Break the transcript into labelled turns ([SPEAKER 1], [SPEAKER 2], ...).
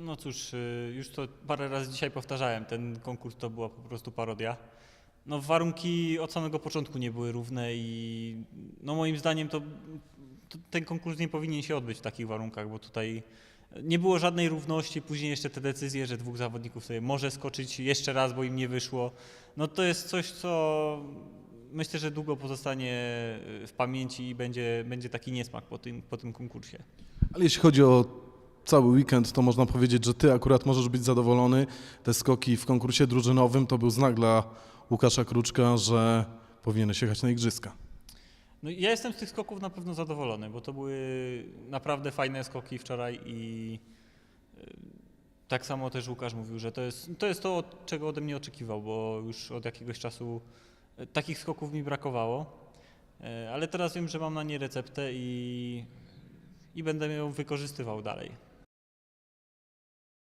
[SPEAKER 1] No cóż, y, już to parę razy dzisiaj powtarzałem, ten konkurs to była po prostu parodia. No warunki od samego początku nie były równe i no moim zdaniem to, to ten konkurs nie powinien się odbyć w takich warunkach, bo tutaj nie było żadnej równości, później jeszcze te decyzje, że dwóch zawodników sobie może skoczyć jeszcze raz, bo im nie wyszło. No to jest coś, co myślę, że długo pozostanie y, w pamięci i będzie, będzie taki niesmak po tym, po tym konkursie.
[SPEAKER 2] Ale jeśli chodzi o cały weekend, to można powiedzieć, że ty akurat możesz być zadowolony. Te skoki w konkursie drużynowym to był znak dla Łukasza Kruczka, że powinieneś jechać na igrzyska.
[SPEAKER 1] No ja jestem z tych skoków na pewno zadowolony, bo to były naprawdę fajne skoki wczoraj i y, tak samo też Łukasz mówił, że to jest to, jest to czego ode mnie oczekiwał, bo już od jakiegoś czasu y, takich skoków mi brakowało, Y, ale teraz wiem, że mam na nie receptę i, i będę ją wykorzystywał dalej.